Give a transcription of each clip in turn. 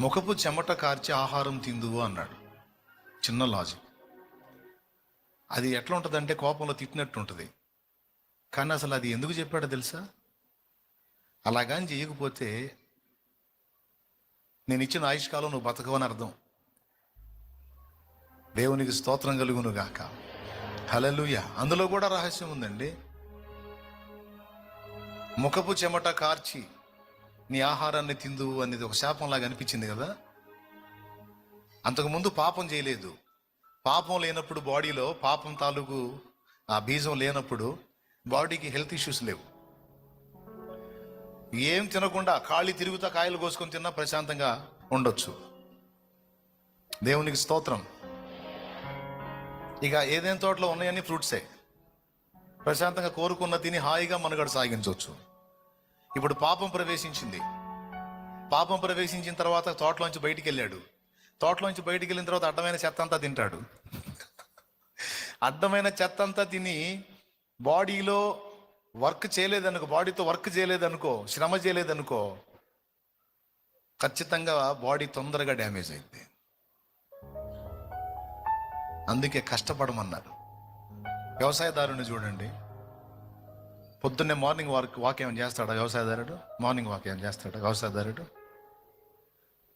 ముఖపు చెమట కార్చి ఆహారం తిందువు అన్నాడు. చిన్న లాజిక్. అది ఎట్లా ఉంటుందంటే కోపంలో తిట్టినట్టు ఉంటుంది. కానీ అసలు అది ఎందుకు చెప్పాడో తెలుసా? అలాగని చేయకపోతే నేను ఇచ్చిన ఆయుష్కాలం నువ్వు బతకవని అర్థం. దేవునికి స్తోత్రం కలుగును గాక హలలుయ అందులో కూడా రహస్యం ఉందండి. ముఖపు చెమట కార్చి నీ ఆహారాన్ని తిందు అనేది ఒక శాపంలాగా అనిపించింది కదా? అంతకుముందు పాపం చేయలేదు. పాపం లేనప్పుడు బాడీలో పాపం తాలూకు ఆ బీజం లేనప్పుడు బాడీకి హెల్త్ ఇష్యూస్ లేవు. ఏం తినకుండా ఖాళీ తిరుగుతా కాయలు కోసుకొని తిన్నా ప్రశాంతంగా ఉండొచ్చు. దేవునికి స్తోత్రం. ఇక ఏదైనా తోటలో ఉన్నాయని ఫ్రూట్సే. ప్రశాంతంగా కోరుకున్న తిని హాయిగా మనుగడ సాగించవచ్చు ఇప్పుడు పాపం ప్రవేశించింది. పాపం ప్రవేశించిన తర్వాత తోటలోంచి బయటికి వెళ్ళాడు తోటలోంచి బయటికి వెళ్ళిన తర్వాత అడ్డమైన చెత్త అంతా తింటాడు. అడ్డమైన చెత్త అంతా తిని బాడీలో వర్క్ చేయలేదనుకో బాడీతో వర్క్ చేయలేదనుకో శ్రమ చేయలేదనుకో ఖచ్చితంగా బాడీ తొందరగా డ్యామేజ్ అయింది. అందుకే కష్టపడమన్నారు. వ్యవసాయదారుని చూడండి. పొద్దున్నే మార్నింగ్ వాక్ వాక్ ఏమైనా చేస్తాడా వ్యవసాయదారుడు మార్నింగ్ వాక్ ఏమైనా చేస్తాడా వ్యవసాయదారుడు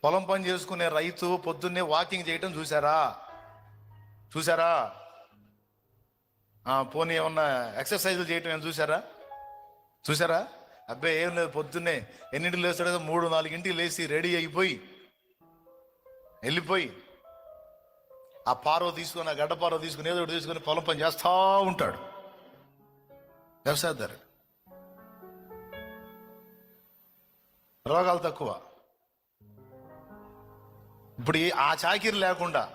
పొలం పని చేసుకునే రైతు పొద్దున్నే వాకింగ్ చేయటం చూసారా చూసారా పోనీ ఏమన్నా ఎక్సర్సైజులు చేయటం ఏమైనా చూసారా చూసారా అబ్బాయి ఏం లేదు పొద్దున్నే ఎన్నింటికి లేస్తాడో మూడు నాలుగింటికి లేచి రెడీ అయిపోయి వెళ్ళిపోయి ఆ పారో తీసుకొని ఆ గడ్డ పారో తీసుకుని ఏదో ఒకటి తీసుకొని పొలం పని చేస్తూ ఉంటాడు. వ్యవసాయదారుడు రోగాలు తక్కువ. ఇప్పుడు ఆ చాకిరి లేకుండా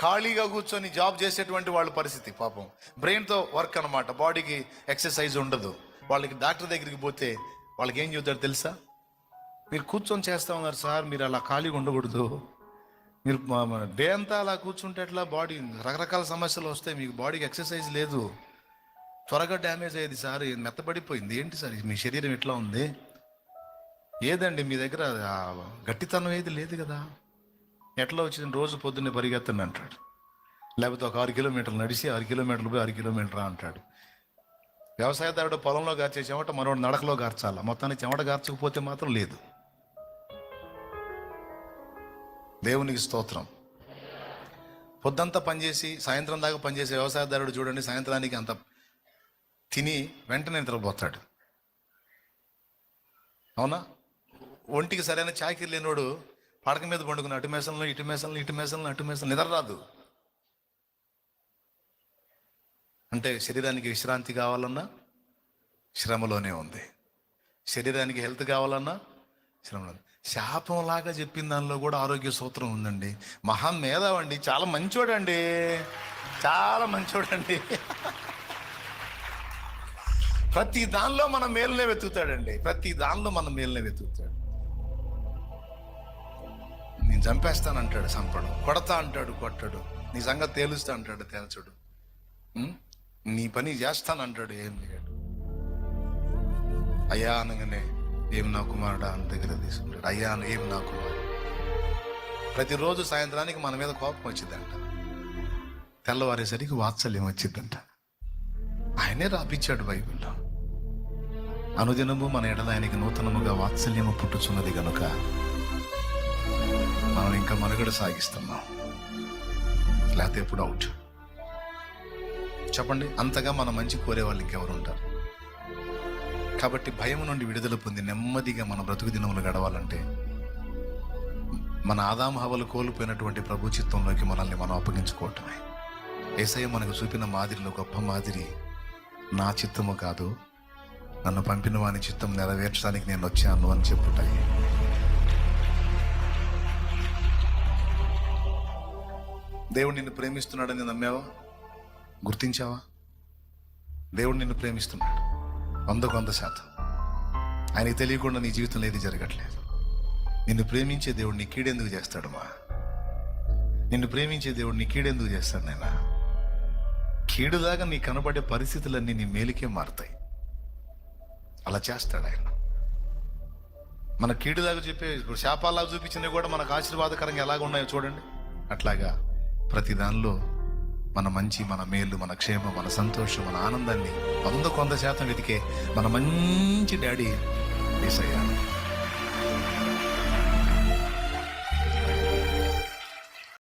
ఖాళీగా కూర్చొని జాబ్ చేసేటువంటి వాళ్ళ పరిస్థితి పాపం. బ్రెయిన్తో వర్క్ అనమాట బాడీకి ఎక్సర్సైజ్ ఉండదు. వాళ్ళకి డాక్టర్ దగ్గరికి పోతే వాళ్ళకి ఏం చెబుతారు తెలుసా? మీరు కూర్చొని చేస్తా ఉన్నారు సార్ మీరు అలా ఖాళీగా ఉండకూడదు. మీరు డే అంతా అలా కూర్చుంటే ఎట్లా బాడీ రకరకాల సమస్యలు వస్తాయి మీకు బాడీకి ఎక్సర్సైజ్ లేదు. త్వరగా డ్యామేజ్ అయ్యేది సార్ మెత్తబడిపోయింది. ఏంటి సార్ మీ శరీరం ఎట్లా ఉంది? ఏదండి మీ దగ్గర? గట్టితనం ఏది లేదు కదా. ఎట్లా వచ్చింది? రోజు పొద్దున్నే పరిగెత్తండి అంటాడు. లేకపోతే ఒక ఆరు కిలోమీటర్లు నడిచి ఆరు కిలోమీటర్లు పోయి ఆరు కిలోమీటర్ అంటాడు. వ్యవసాయదారుడు పొలంలో గార్చే చెమట మనోడు నడకలో గార్చాలా? మొత్తానికి చెమట గార్చకపోతే మాత్రం లేదు. దేవునికి స్తోత్రం. పొద్దంతా పనిచేసి సాయంత్రం దాకా పనిచేసే వ్యవసాయదారుడు చూడండి సాయంత్రానికి అంత తిని వెంటనే నిద్రపోతాడు. అవునా? ఒంటికి సరైన చాకిరి లేనివాడు పడక మీద పండుకుని అటు మేసంలో ఇటు మేసంలో ఇటు మేసంలో అటు మేసంలో నిద్ర రాదు. అంటే శరీరానికి విశ్రాంతి కావాలన్నా శ్రమలోనే ఉంది. శరీరానికి హెల్త్ కావాలన్నా శ్రమలో శాపంలాగా చెప్పిన దానిలో కూడా ఆరోగ్య సూత్రం ఉందండి. మహా మేధావండి. చాలా మంచోడండి. చాలా మంచోడండి. ప్రతి దానిలో మన మేలునే వెతుకుతాడండి. ప్రతి దానిలో మన మేలునే వెతుకుతాడు. నేను చంపేస్తానంటాడు చంపడు కొడతా అంటాడు కొట్టడు. నీ సంగతి తేలుస్తా అంటాడు తేల్చడు. నీ పని చేస్తానంటాడు ఏం లేడు అయ్యా అనగానే ఏం నా కుమారుడా అని దగ్గర తీసుకుంటాడు. అయ్యా అని ఏం నా కుమారుడు. ప్రతిరోజు సాయంత్రానికి మన మీద కోపం వచ్చిందంట. తెల్లవారేసరికి వాత్సల్యం వచ్చిందంట. ఆయనే రాపించాడు బైబిల్లో. అనుదినము మన ఎడల ఆయనకి నూతనముగా వాత్సల్యము పుట్టుచున్నది కనుక మనం ఇంకా మనుగడ సాగిస్తున్నాం. లేకపోతే ఎప్పుడు అవుట్ చెప్పండి అంతగా మన మంచి కోరే వాళ్ళు ఇంకెవరు ఉంటారు కాబట్టి భయం నుండి విడుదల పొంది నెమ్మదిగా మన బ్రతుకు దినములు గడవాలంటే మన ఆదాం హవలు కోల్పోయినటువంటి ప్రభు చిత్తంలోకి మనల్ని మనం అప్పగించుకోవటమే. ఏసయ్య మనకు చూపిన మాదిరిలో గొప్ప మాదిరి నా చిత్తము కాదు. నన్ను పంపిన వాని చిత్తం నెరవేర్చడానికి నేను వచ్చాను అని చెప్పుటాయి. దేవుడు నిన్ను ప్రేమిస్తున్నాడని నమ్మావా? గుర్తించావా? దేవుడు నిన్ను ప్రేమిస్తున్నాడు. వందకు వంద శాతం. ఆయనకి తెలియకుండా నీ జీవితంలో ఏది జరగట్లేదు. నిన్ను ప్రేమించే దేవుడు నీ కీడెందుకు చేస్తాడు మా? నిన్ను ప్రేమించే దేవుడు నీ కీడెందుకు చేస్తాడు నాయనా? కీడుదాకా నీ కనబడే పరిస్థితులన్నీ నీ మేలుకే మారుతాయి. అలా చేస్తాడు ఆయన. మన కీడులాగా చెప్పే ఇప్పుడు శాపాలాగా చూపించినవి కూడా మనకు ఆశీర్వాదకరంగా ఎలాగ ఉన్నాయో చూడండి. అట్లాగా ప్రతి దానిలో మన మంచి మన మేలు మన క్షేమం మన సంతోషం మన ఆనందాన్ని వంద కొంద శాతం వెతికే మన మంచి డాడీ ఏసయ్య